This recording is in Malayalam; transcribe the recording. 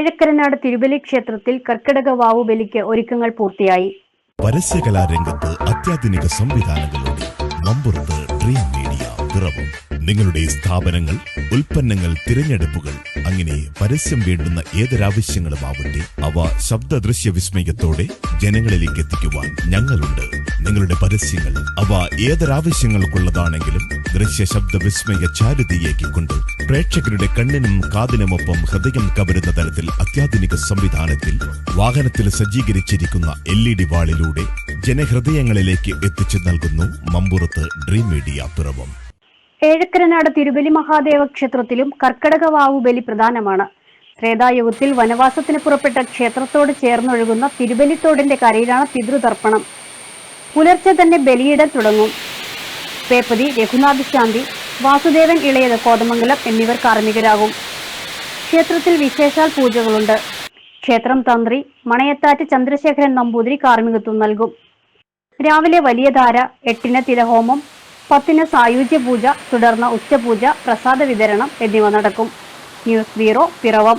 ഏഴക്കരനാട് തിരുബലി ക്ഷേത്രത്തിൽ കർക്കിടക വാവു ബലിക്ക് ഒരുക്കങ്ങൾ പൂർത്തിയായി. പരസ്യകലാരംഗത്ത് അത്യാധുനിക സംവിധാനങ്ങളോടെ മമ്പുറത്ത് ഡ്രീം മീഡിയ പിറവും നിങ്ങളുടെ സ്ഥാപനങ്ങൾ ഉൽപ്പന്നങ്ങൾ തിരഞ്ഞെടുപ്പുകൾ അങ്ങനെ പരസ്യം വേണ്ടുന്ന ഏതൊരാവശ്യങ്ങളുമാവട്ടെ അവ ശബ്ദ ദൃശ്യ വിസ്മയത്തോടെ ജനങ്ങളിലേക്ക് എത്തിക്കുവാൻ ഞങ്ങളുണ്ട്. നിങ്ങളുടെ പരസ്യങ്ങൾ അവ ഏതൊരാവശ്യങ്ങൾക്കുള്ളതാണെങ്കിലും ദൃശ്യ ശബ്ദ വിസ്മയ ചാരുതയാക്കിക്കൊണ്ട് പ്രേക്ഷകരുടെ കണ്ണിനും കാതിനുമൊപ്പം ഹൃദയം കവരുന്ന തരത്തിൽ അത്യാധുനിക സംവിധാനത്തിൽ വാഹനത്തിൽ സജ്ജീകരിച്ചിരിക്കുന്ന എൽ ഇ ഡി വാളിലൂടെ ജനഹൃദയങ്ങളിലേക്ക് എത്തിച്ചു നൽകുന്നു മമ്പുറത്ത് ഡ്രീം മീഡിയ പിറവം ഏഴക്കരനാട് തിരുബലി മഹാദേവ ക്ഷേത്രത്തിലും കർക്കിടക വാവു ബലി പ്രധാനമാണ്. ത്രേതായുഗത്തിൽ വനവാസത്തിന് പുറപ്പെട്ട ക്ഷേത്രത്തോട് ചേർന്നൊഴുകുന്ന തിരുബലിത്തോടിന്റെ കരയിലാണ് പിതൃതർപ്പണം പുലർച്ചെ തന്നെ ബലിയിടൽ തുടങ്ങും. പേപ്പതി രഘുനാഥ് ശാന്തി വാസുദേവൻ ഇളയത് കോതമംഗലം എന്നിവർ കാർമ്മികരാകും. ക്ഷേത്രത്തിൽ വിശേഷാൽ പൂജകളുണ്ട്. ക്ഷേത്രം തന്ത്രി മണയത്താറ്റ് ചന്ദ്രശേഖരൻ നമ്പൂതിരി കാർമ്മികത്വം നൽകും. രാവിലെ വലിയ ധാര എട്ടിന് തിലഹോമം പത്തിന് സായുജ്യ പൂജ തുടർന്ന് ഉച്ചപൂജ പ്രസാദ വിതരണം എന്നിവ നടക്കും. News bureau Piravom.